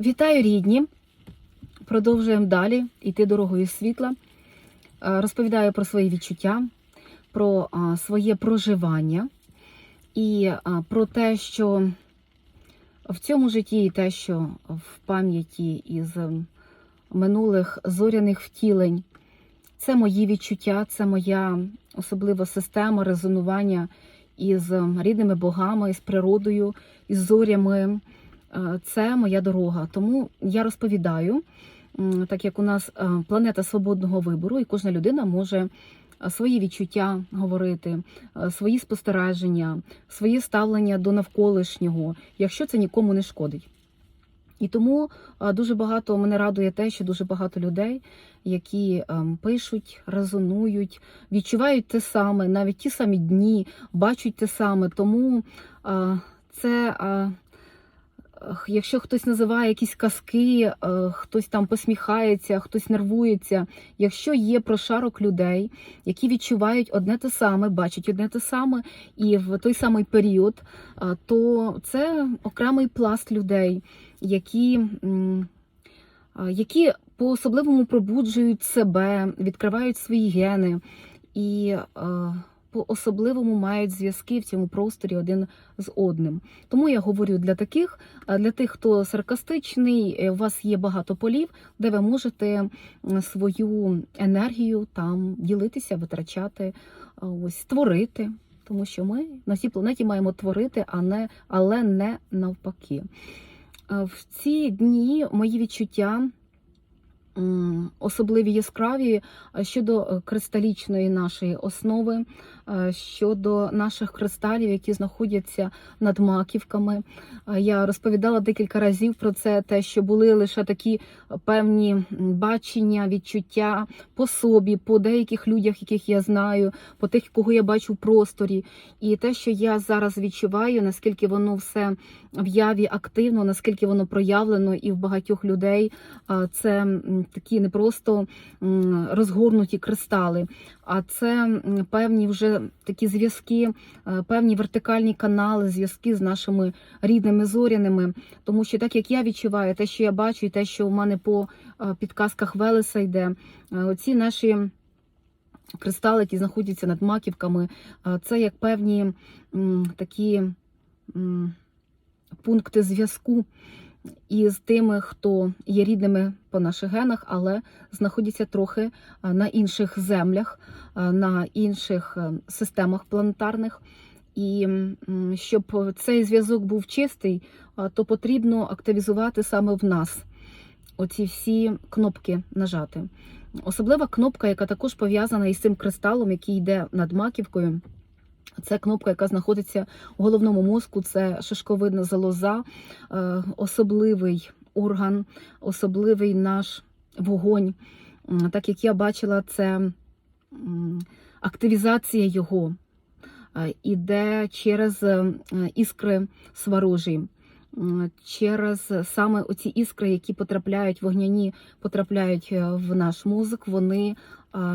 Вітаю рідні! Продовжуємо далі йти дорогою світла. Е, Розповідаю про свої відчуття, про своє проживання і про те, що в цьому житті, і те, що в пам'яті із минулих зоряних втілень, це мої відчуття, це моя особлива система резонування із рідними богами, із природою, із зорями. Е, Це моя дорога. Тому я розповідаю, так як у нас е, планета свободного вибору, і кожна людина може е, свої відчуття говорити, свої спостереження, своє ставлення до навколишнього, якщо це нікому не шкодить. І тому дуже багато мене радує те, що дуже багато людей, які пишуть, резонують, відчувають те саме, навіть ті самі дні, бачать те саме. Тому це. Якщо хтось називає якісь казки, е, хтось там посміхається, хтось нервується. Якщо є прошарок людей, які відчувають одне те саме, бачать одне те саме, і в той самий період, е, то це окремий пласт людей, які, е, які по-особливому пробуджують себе, відкривають свої гени і по-особливому мають зв'язки в цьому просторі один з одним. Тому я говорю для таких, для тих, хто саркастичний, е, у вас є багато полів, де ви можете свою енергію там ділитися, витрачати, ось творити. Тому що ми на цій планеті маємо творити, а не, але не навпаки. В ці дні мої відчуття особливі яскраві щодо е, кристалічної нашої основи, щодо наших кристалів, які знаходяться над маківками. Е, Я розповідала декілька разів про це, те, що були лише такі певні бачення, відчуття по собі, по деяких людях, яких я знаю, по тих, кого я бачу в просторі. І те, що я зараз відчуваю, наскільки воно все в яві активно, наскільки воно проявлено і в багатьох людей, це такі не просто розгорнуті кристали, а це певні вже такі зв'язки, е, певні вертикальні канали, зв'язки з нашими рідними зоряними. Тому що так як я відчуваю, те, що я бачу, і те, що у мене по е, підказках Велеса йде, е, оці наші. Кристали, які знаходяться над маківками, це як певні м, такі м, пункти зв'язку із тими, хто є рідними по наших генах, але знаходяться трохи е, на інших землях, е, на інших е, системах планетарних. І щоб цей зв'язок був чистий, то потрібно активізувати саме в нас оці всі кнопки нажати. Особлива кнопка, яка також пов'язана із цим кристалом, який йде над маківкою. Це кнопка, яка знаходиться у головному мозку, це шишковидна залоза, е, особливий орган, особливий наш вогонь. Так як я бачила, це активізація його е, іде через е, іскри сварожі, через саме оці іскри, які потрапляють вогняні, потрапляють в наш мозок, вони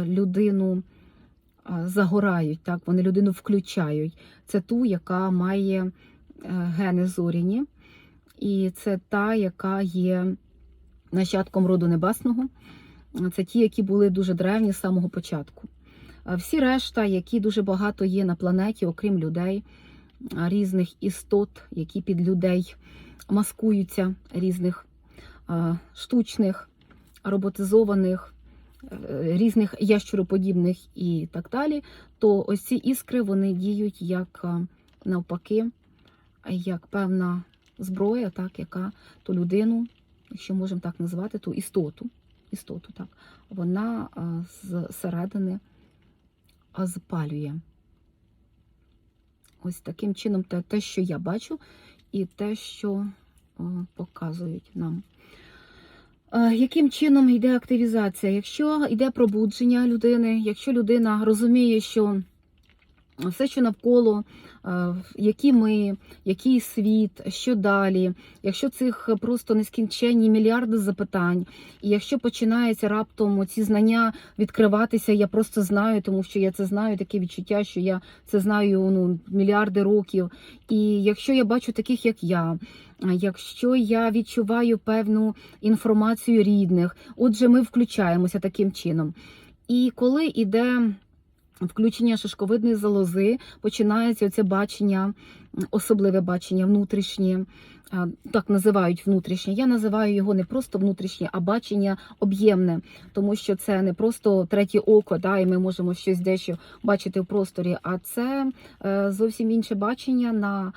людину загорають, так, вони людину включають. Це ту, яка має е, гени зоряні, і це та, яка є нащадком роду небесного. Це ті, які були дуже древні з самого початку. Всі решта, які дуже багато є на планеті, окрім людей, різних істот, які під людей маскуються, різних штучних, роботизованих, різних ящуроподібних і так далі, то ось ці іскри вони діють як навпаки, як певна зброя, так, яка ту людину, якщо можемо так назвати, ту істоту, істоту так, вона зсередини а, запалює. Ось таким чином те, те, що я бачу, і те, що показують нам. Е, Яким чином йде активізація? Якщо йде пробудження людини, якщо людина розуміє, що все, що навколо, е, які ми, який світ, що далі, якщо цих просто нескінченні мільярди запитань, і якщо починається раптом ці знання відкриватися, я просто знаю, тому що я це знаю, таке відчуття, що я це знаю ну, мільярди років. І якщо я бачу таких, як я. Якщо я відчуваю певну інформацію рідних, отже, ми включаємося таким чином. І коли йде включення шишковидної залози, починається оце бачення, особливе бачення, внутрішнє, так називають внутрішнє. Я називаю його не просто внутрішнє, а бачення об'ємне, тому що це не просто третє око, да, і ми можемо щось дещо бачити в просторі, а це е, зовсім інше бачення на.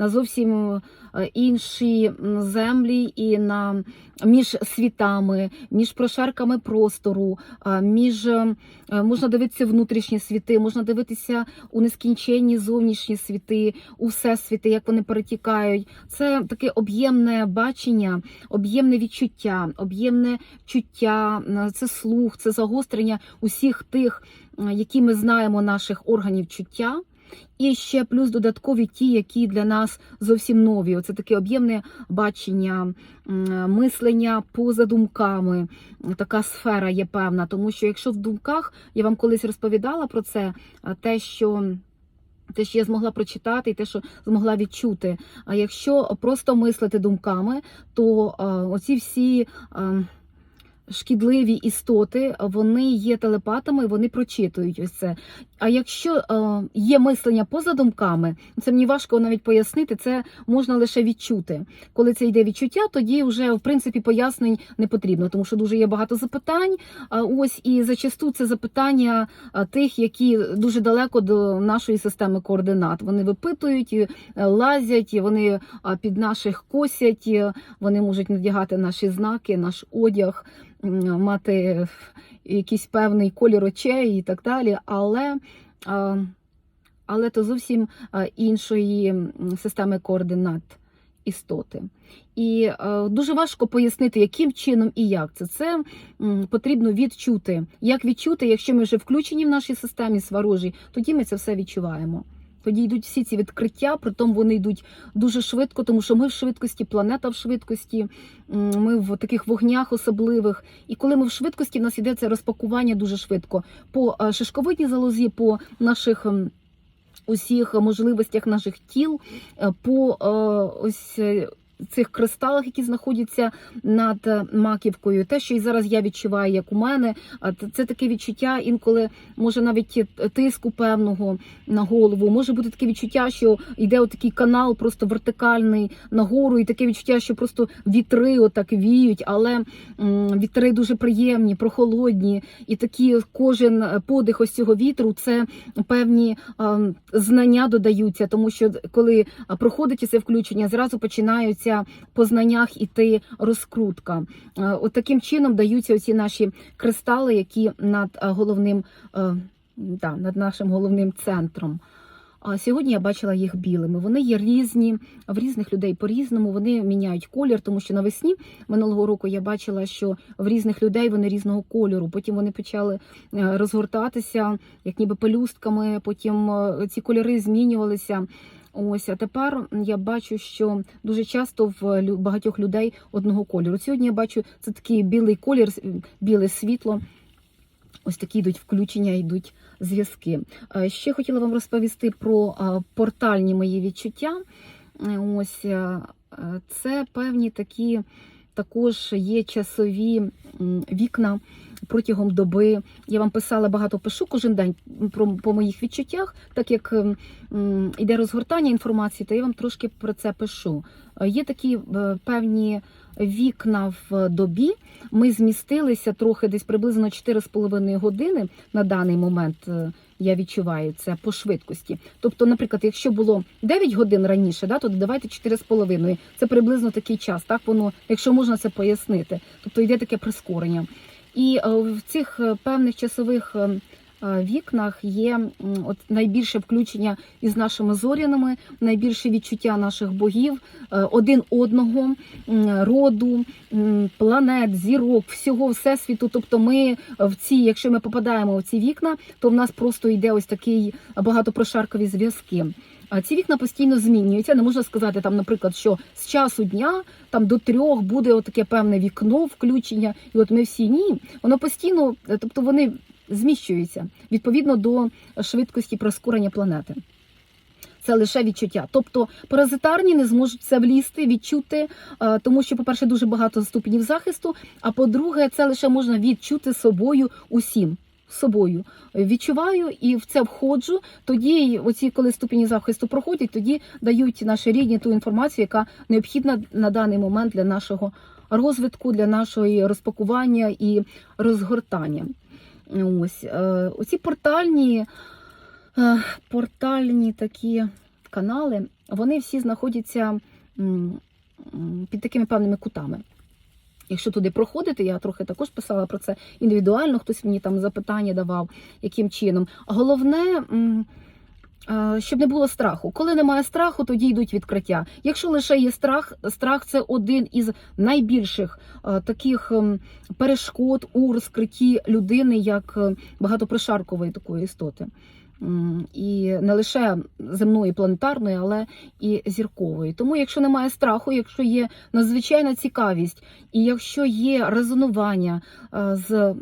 Е, на зовсім е, інші землі і на між світами, між прошарками простору, між е, можна дивитися внутрішні світи, можна дивитися у нескінченні зовнішні світи, у всесвіти, як вони перетікають. Це таке об'ємне бачення, об'ємне відчуття, об'ємне чуття, е, це слух, це загострення усіх тих, е, які ми знаємо наших органів чуття. І ще плюс додаткові ті, які для нас зовсім нові. Оце таке об'ємне бачення, мислення поза думками. Така сфера є певна. Тому що якщо в думках я вам колись розповідала про це, те, що. Те, що я змогла прочитати, і те, що змогла відчути. А якщо просто мислити думками, то оці всі а, шкідливі істоти, вони є телепатами, вони прочитують ось це. А якщо е, є мислення поза думками, це мені важко навіть пояснити, це можна лише відчути. Коли це йде відчуття, тоді вже в принципі пояснень не потрібно, тому що дуже є багато запитань. А ось і зачасту це запитання тих, які дуже далеко до нашої системи координат. Вони випитують, е, лазять, вони під наших косять, вони можуть надягати наші знаки, наш одяг, мати якийсь певний колір очей і так далі. Але але то зовсім іншої системи координат істоти. І дуже важко пояснити, яким чином і як це. Це потрібно відчути. Як відчути, якщо ми вже включені в нашій системі сварожій, тоді ми це все відчуваємо. Тоді йдуть всі ці відкриття, притом вони йдуть дуже швидко, тому що ми в швидкості, планета в швидкості, ми в таких вогнях особливих. І коли ми в швидкості, в нас йде це розпакування дуже швидко по е, шишковидній залозі, по наших. Усіх можливостях наших тіл е, по е, ось цих кристалах, які знаходяться над е, маківкою, те, що і зараз я відчуваю, як у мене, це таке відчуття інколи може навіть е, тиску певного на голову. Може бути таке відчуття, що йде отакий канал просто вертикальний нагору, і таке відчуття, що просто вітри отак віють, але вітри дуже приємні, прохолодні, і такі кожен е, подих ось цього вітру це певні знання додаються, тому що коли проходить це включення, зразу починаються по знаннях іти розкрутка. Е, От таким чином даються оці наші кристали, які над е, головним, е, да, над нашим головним центром. А сьогодні я бачила їх білими. Вони є різні, в різних людей по-різному. Вони міняють колір, тому що навесні минулого року я бачила, що в різних людей вони різного кольору. Потім вони почали розгортатися, як ніби пелюстками. Потім ці кольори змінювалися. Ось, а тепер я бачу, що дуже часто в багатьох людей одного кольору. Сьогодні я бачу це такий білий колір, біле світло. Ось такі йдуть включення, йдуть зв'язки. Ще хотіла вам розповісти про портальні мої відчуття. Е, Ось це певні такі також є часові вікна протягом доби. Я вам писала багато пишу кожен день про по моїх відчуттях, так як ем, йде розгортання інформації, то я вам трошки про це пишу. Е, Є такі е, певні вікна в добі. Ми змістилися трохи десь приблизно 4,5 години на даний момент. е, Я відчуваю це по швидкості. Тобто, наприклад, якщо було 9 годин раніше, да, то додавайте 4,5. Це приблизно такий час. Так воно, якщо можна це пояснити. Тобто йде таке прискорення. І е, в цих е, певних часових е, вікнах є от найбільше включення із нашими зоряними, найбільше відчуття наших богів, один одного, роду, планет, зірок, всього всесвіту. Тобто, ми в ці, якщо ми попадаємо в ці вікна, то в нас просто йде ось такий багатопрошаркові зв'язки. Ці вікна постійно змінюються. Не можна сказати, там, наприклад, що з часу дня там до трьох буде отаке певне вікно включення, і от ми всі ні. Воно постійно, е, тобто вони зміщуються відповідно до швидкості прискорення планети. Це лише відчуття. Тобто паразитарні не зможуть це влізти, відчути, е, тому що, по-перше, дуже багато ступенів захисту. А по-друге, це лише можна відчути собою усім. Собою відчуваю і в це входжу. Тоді, оці, коли ступені захисту проходять, тоді дають наші рідні ту інформацію, яка необхідна на даний момент для нашого розвитку, для нашого розпакування і розгортання. Ось е, оці портальні, е, портальні такі канали, вони всі знаходяться під такими певними кутами. Якщо туди проходити, я трохи також писала про це індивідуально, хтось мені там запитання давав, яким чином. Головне, щоб не було страху. Коли немає страху, тоді йдуть відкриття. Якщо лише є страх, страх це один із найбільших таких перешкод у розкритті людини як е, багатопрошаркової такої істоти. І не лише земної, планетарної, але і зіркової. Тому, якщо немає страху, якщо є надзвичайна цікавість, і якщо є резонування е, з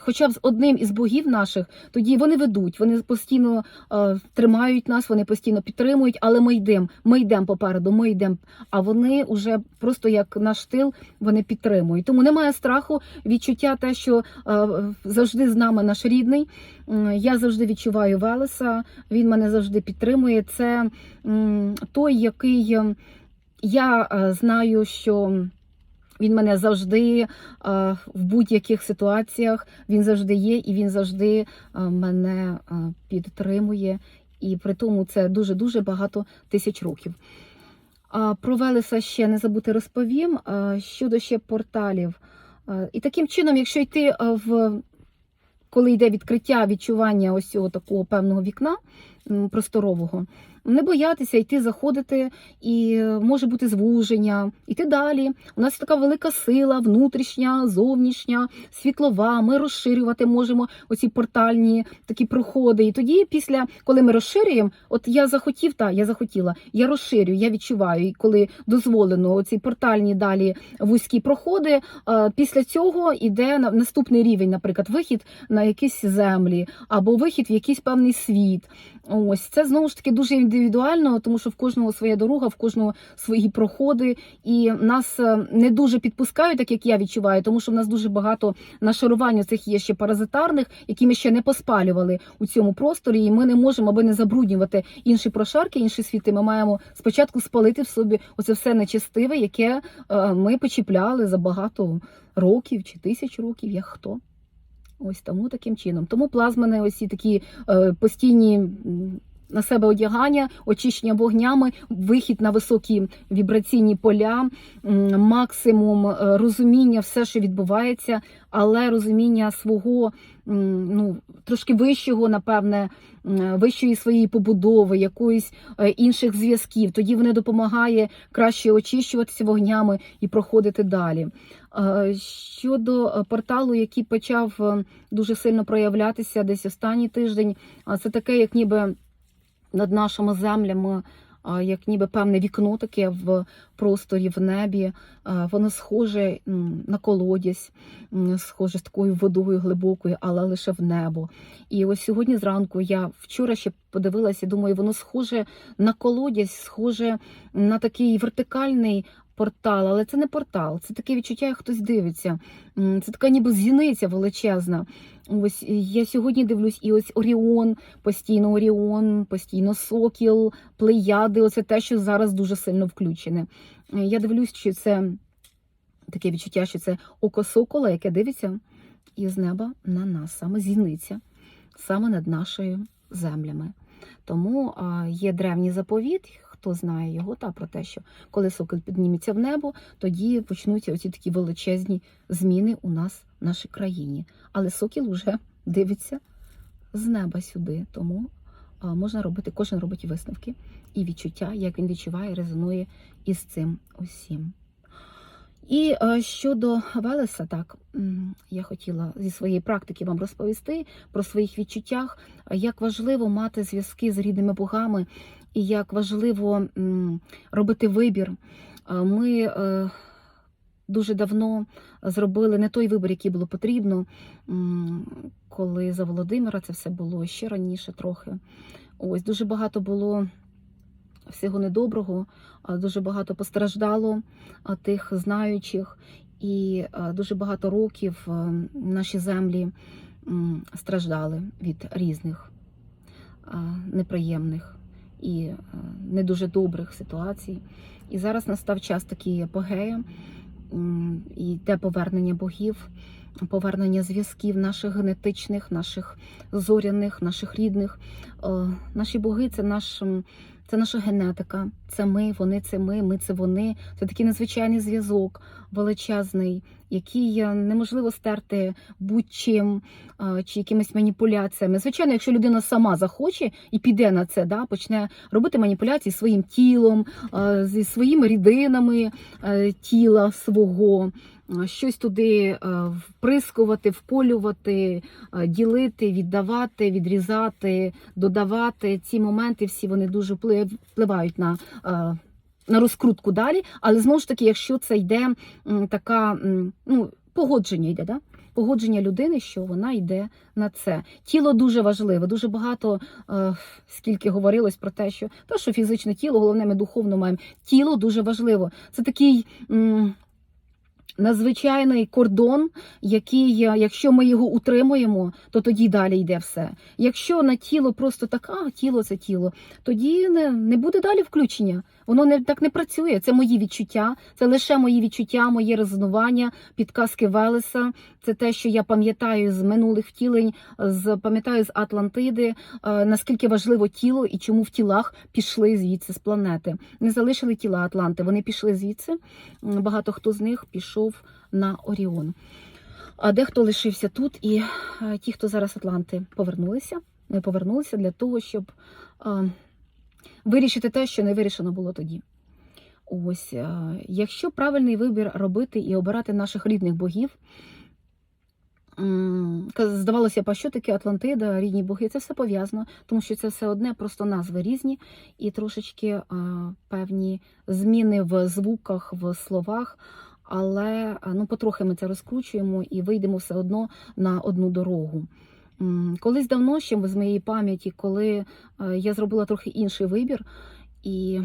хоча б з одним із богів наших, тоді вони ведуть, вони постійно е, тримають нас, вони постійно підтримують, але ми йдемо, ми йдемо попереду, ми йдемо. А вони вже просто як наш тил, вони підтримують. Тому немає страху, відчуття те, що е, завжди з нами наш рідний. Я завжди відчуваю Велеса, він мене завжди підтримує. Це м, той, який е, я е, знаю, що. Він мене завжди е, в будь-яких ситуаціях він завжди є, і він завжди е, мене е, підтримує. І при тому це дуже дуже багато тисяч років. Про Велеса ще не забути розповім. Щодо ще порталів. І таким чином, якщо йти в коли йде відкриття відчування ось цього такого певного вікна просторового, не боятися йти, заходити, і е, може бути звуження, йти далі. У нас така велика сила, внутрішня, зовнішня, світлова. Ми розширювати можемо оці портальні такі проходи. І тоді, після коли ми розширюємо, от я захотів, та я захотіла, я розширюю, я відчуваю, і коли дозволено оці портальні далі вузькі проходи. е, Після цього йде на наступний рівень, наприклад, вихід на якісь землі або вихід в якийсь певний світ. Ось це знову ж таки дуже індивідуально, тому що в кожного своя дорога, в кожного свої проходи, і нас е, не дуже підпускають, так як я відчуваю, тому що в нас дуже багато нашарувань цих є ще паразитарних, які ми ще не поспалювали у цьому просторі, і ми не можемо, аби не забруднювати інші прошарки, інші світи. Ми маємо спочатку спалити в собі оце все нечестиве, яке е, ми почіпляли за багато років чи тисяч років, як хто. Ось тому таким чином. Тому плазмани, ось ці такі е, постійні на себе одягання, очищення вогнями, вихід на високі вібраційні поля, максимум е, розуміння, все, що відбувається, але розуміння свого ну, трошки вищого, напевне, вищої своєї побудови, якоїсь е, інших зв'язків. Тоді вони допомагає краще очищуватися вогнями і проходити далі. Е, Щодо порталу, який почав дуже сильно проявлятися десь останній тиждень, це таке, як ніби над нашими землями, як ніби певне вікно таке в просторі, в небі. Воно схоже на колодязь, схоже з такою водою глибокою, але лише в небо. І ось сьогодні зранку я вчора ще подивилася, думаю, воно схоже на колодязь, схоже на такий вертикальний. Портал, але це не портал, це таке відчуття, як хтось дивиться. Це така ніби зіниця величезна. Ось я сьогодні дивлюсь, і ось Оріон, постійно Оріон, постійно Сокіл, Плеяди. Оце те, що зараз дуже сильно включене. Е, Я дивлюсь, що це таке відчуття, що це око сокола, яке дивиться із неба на нас, саме зіниця, саме над нашою землями. Тому є древній заповіт, хто знає його, та про те, що коли сокіл підніметься в небо, тоді почнуться оці такі величезні зміни у нас в нашій країні. Але сокіл вже дивиться з неба сюди. Тому можна робити, кожен робить висновки і відчуття, як він відчуває, резонує із цим усім. І щодо Велеса, так я хотіла зі своєї практики вам розповісти про своїх відчуттях, як важливо мати зв'язки з рідними богами, і як важливо робити вибір. Е, Ми е, дуже давно зробили не той вибір, який було потрібно, коли за Володимира це все було ще раніше трохи. Ось дуже багато було всього недоброго, дуже багато постраждало тих знаючих, і дуже багато років наші землі страждали від різних неприємних і не дуже добрих ситуацій. І зараз настав час такий апогея, і йде повернення богів, повернення зв'язків наших генетичних, наших зоряних, наших рідних. Е, Наші боги це наш. це наша генетика, це ми, вони це ми, ми це вони. Це такий незвичайний зв'язок, величезний, який е, неможливо стерти будь-чим е, чи якимись маніпуляціями. Звичайно, якщо людина сама захоче і піде на це, да, почне робити маніпуляції своїм тілом, е, зі своїми рідинами тіла свого. Щось туди вприскувати, вполювати, ділити, віддавати, відрізати, додавати. Ці моменти всі вони дуже вплив- впливають на, на розкрутку далі. Але знову ж таки, якщо це йде така ну, погодження йде, да? погодження людини, що вона йде на це. Тіло дуже важливе. Дуже багато е, скільки говорилось про те, що те, що фізичне тіло, головне, ми духовно маємо. Тіло дуже важливо. Це такий. м, Надзвичайний кордон, який, е, якщо ми його утримуємо, то тоді далі йде все. Якщо на тіло просто так, а тіло це тіло, тоді не, не буде далі включення. Воно не так не працює. Це мої відчуття, це лише мої відчуття, моє резонування, підказки Велеса. Це те, що я пам'ятаю з минулих втілень, з пам'ятаю з Атлантиди, е, наскільки важливо тіло і чому в тілах пішли звідси з планети. Не залишили тіла Атланти. Вони пішли звідси. Багато хто з них пішов на Оріон. А дехто лишився тут, і е, ті, хто зараз Атланти повернулися, не повернулися для того, щоб е, вирішити те, що не вирішено було тоді. Ось, е, якщо правильний вибір робити і обирати наших рідних богів, здавалося б, а що таке Атлантида, рідні боги, це все пов'язано, тому що це все одне, просто назви різні і трошечки е, певні зміни в звуках, в словах. Але е, ну, потрохи ми це розкручуємо і вийдемо все одно на одну дорогу. Колись давно ще з моєї пам'яті, коли е, я зробила трохи інший вибір, і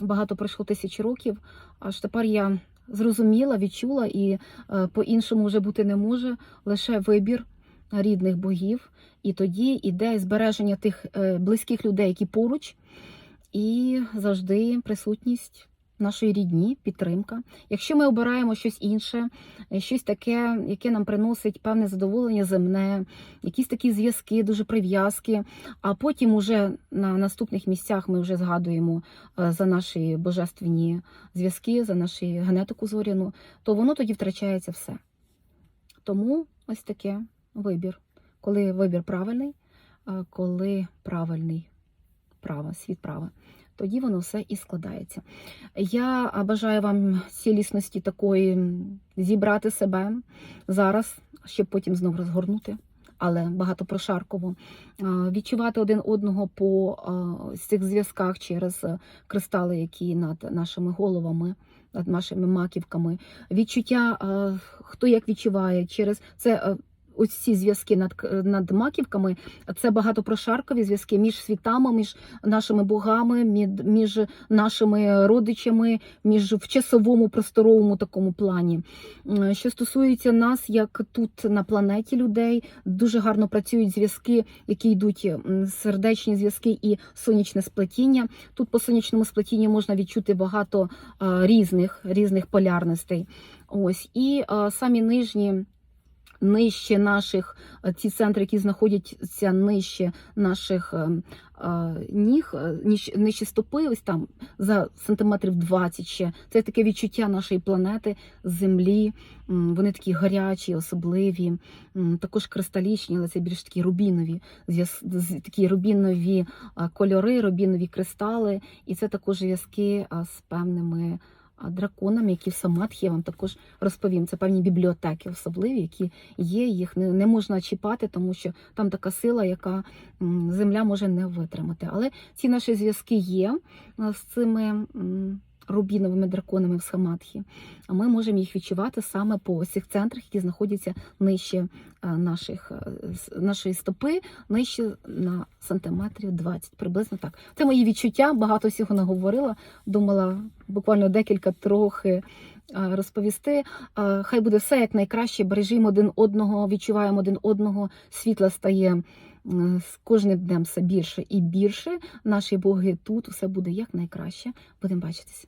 багато пройшло тисячі років, аж тепер я зрозуміла, відчула, і е, по-іншому вже бути не може лише вибір рідних богів. І тоді іде збереження тих е, близьких людей, які поруч, і завжди присутність нашої рідні, підтримка. Якщо ми обираємо щось інше, е, щось таке, яке нам приносить певне задоволення земне, якісь такі зв'язки, дуже прив'язки, а потім уже на наступних місцях ми вже згадуємо е, за наші божественні зв'язки, за нашу генетику зоряну, то воно тоді втрачається все. Тому ось таке вибір. Коли вибір правильний, е, коли правильний права, світ права, тоді воно все і складається. Я бажаю вам цілісності такої зібрати себе зараз, щоб потім знову розгорнути. Але багато прошарково відчувати один одного по цих зв'язках через кристали, які над нашими головами, над нашими маківками. Відчуття, хто як відчуває, через це ось ці зв'язки над, над маківками. Це багатопрошаркові зв'язки між світами, між нашими богами, між нашими родичами, між в часовому просторовому такому плані. Що стосується нас, як тут на планеті людей, дуже гарно працюють зв'язки, які йдуть сердечні зв'язки і сонячне сплетіння. Тут по сонячному сплетінню можна відчути багато різних, різних полярностей. Ось і а, самі нижні нижче наших, е, ці центри, які знаходяться нижче наших е, е, ніг, нижче стопи, ось там за сантиметрів 20 ще. Це таке відчуття нашої планети, землі. Вони такі гарячі, особливі, також кристалічні, але це більш такі рубінові, такі рубінові кольори, рубінові кристали. І це також зв'язки з певними а, драконами, які в Самадхі я вам також розповім. Це певні бібліотеки особливі, які є, їх не, не можна чіпати, тому що там така сила, яка земля може не витримати. Але ці наші зв'язки є з цими. Рубіновими драконами в Самадхі, а ми можемо їх відчувати саме по ось цих центрах, які знаходяться нижче наших, е, нашої стопи, нижче на сантиметрів 20, приблизно так. Це мої відчуття, багато всього наговорила. Думала буквально декілька трохи розповісти. Хай буде все як найкраще. Бережімо один одного, відчуваємо один одного. Світла стає з кожним днем все більше і більше. Наші боги тут, все буде як найкраще. Будемо бачитись.